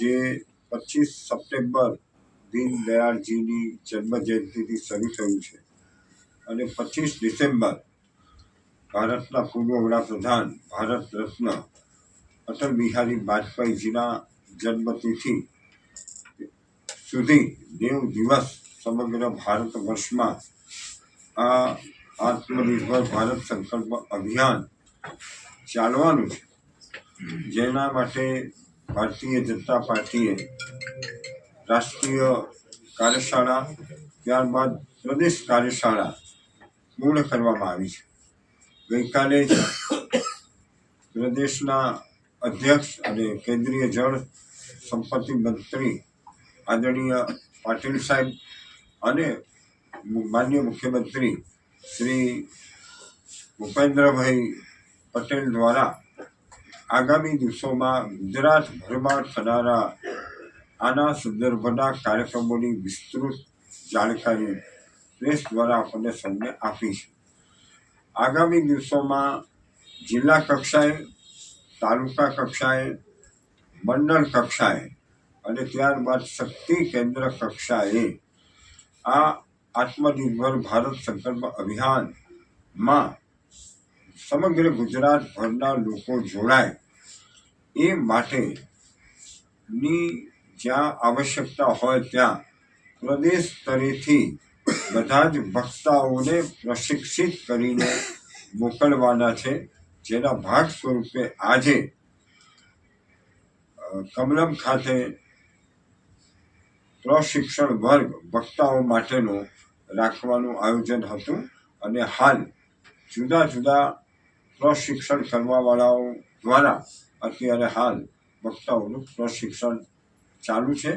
જે પચીસ સપ્ટેમ્બર દીનદયાળજીની જન્મ જયંતિથી શરૂ થયું છે અને પચીસ ડિસેમ્બર ભારતના પૂર્વ વડાપ્રધાન ભારત રત્ન અટલ બિહારી વાજપેયીજીના જન્મતિથિ સુધી નેવ દિવસ સમગ્ર ભારત વર્ષમાં આ આત્મનિર્ભર ભારત સંકલ્પ અભિયાન ચાલવાનું છે. જેના માટે ભારતીય જનતા પાર્ટીએ રાષ્ટ્રીય કાર્યશાળા, ત્યારબાદ પ્રદેશ કાર્યશાળા પૂર્ણ કરવામાં આવી છે. ગઈકાલે પ્રદેશના અધ્યક્ષ અને કેન્દ્રીય જળ સંપત્તિ મંત્રી આદરણીય પાટીલ સાહેબ અને માન્ય મુખ્યમંત્રી શ્રી ભૂપેન્દ્રભાઈ પટેલ દ્વારા આગામી દિવસોમાં ગુજરાતભરમાં થનારા આના સંદર્ભના કાર્યક્રમોની વિસ્તૃત જાણકારી પ્રેસ દ્વારા આપણને સૌને આપી છે આગામી દિવસોમાં જિલ્લા કક્ષાએ, તાલુકા કક્ષાએ, મંડળ કક્ષાએ અને ત્યારબાદ શક્તિ કેન્દ્ર કક્ષાએ આ આત્મનિર્ભર ભારત સંકલ્પ અભિયાનમાં સમગ્ર ગુજરાતભરના લોકો જોડાય એ માટેની જ્યાં આવશ્યકતા હોય ત્યાં પ્રદેશ સ્તરેથી બધા જ વક્તાઓને પ્રશિક્ષિત કરીને મોકલવાના છે. જેના ભાગ સ્વરૂપે આજે કમલમ ખાતે પ્રશિક્ષણ વર્ગ વક્તાઓ માટેનું રાખવાનું આયોજન હતું અને હાલ જુદા જુદા પ્રશિક્ષણ કરવાવાળાઓ દ્વારા અત્યારે હાલ વક્તાઓનું પ્રશિક્ષણ ચાલુ છે.